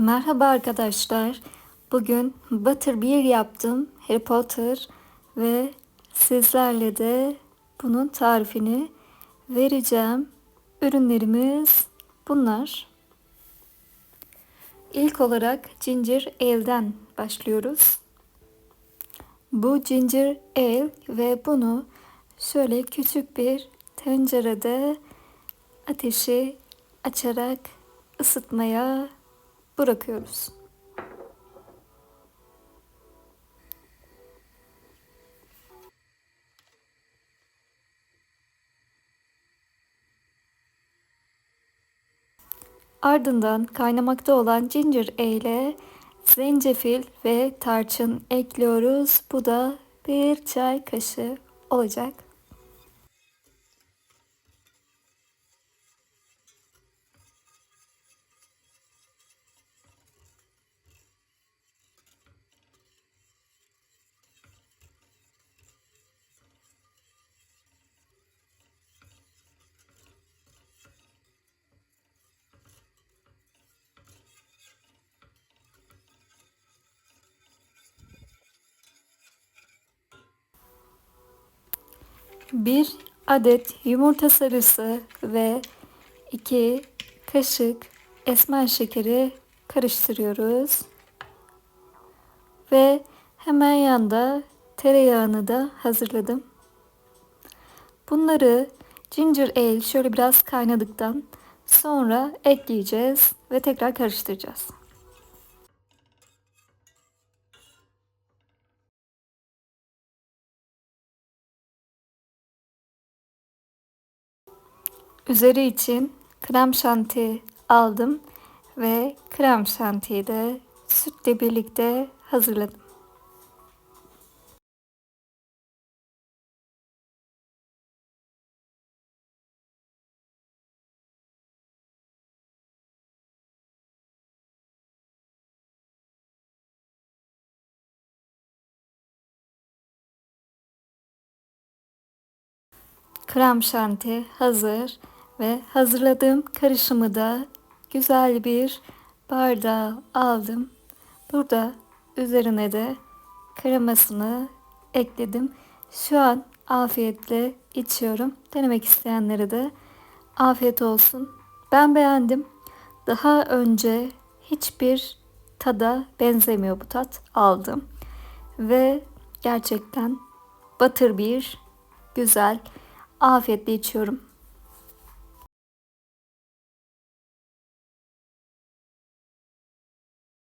Merhaba arkadaşlar. Bugün Butter 1 yaptım. Harry Potter ve sizlerle de bunun tarifini vereceğim. Ürünlerimiz bunlar. İlk olarak ginger ale'den başlıyoruz. Bu ginger ale ve bunu şöyle küçük bir tencerede ateşi açarak ısıtmaya bırakıyoruz. Ardından kaynamakta olan ginger ale, zencefil ve tarçın ekliyoruz. Bu da bir çay kaşığı olacak. Bir adet yumurta sarısı ve iki kaşık esmer şekeri karıştırıyoruz. Ve hemen yanda tereyağını da hazırladım. Bunları ginger ale şöyle biraz kaynadıktan sonra ekleyeceğiz ve tekrar karıştıracağız. Üzeri için krem şanti aldım ve krem şantiyi de sütle birlikte hazırladım. Krem şanti hazır ve hazırladığım karışımı da güzel bir bardağa aldım. Burada üzerine de kremasını ekledim. Şu an afiyetle içiyorum. Denemek isteyenlere de afiyet olsun. Ben beğendim. Daha önce hiçbir tada benzemiyor bu tat aldım. Ve gerçekten batır bir güzel afiyetle içiyorum.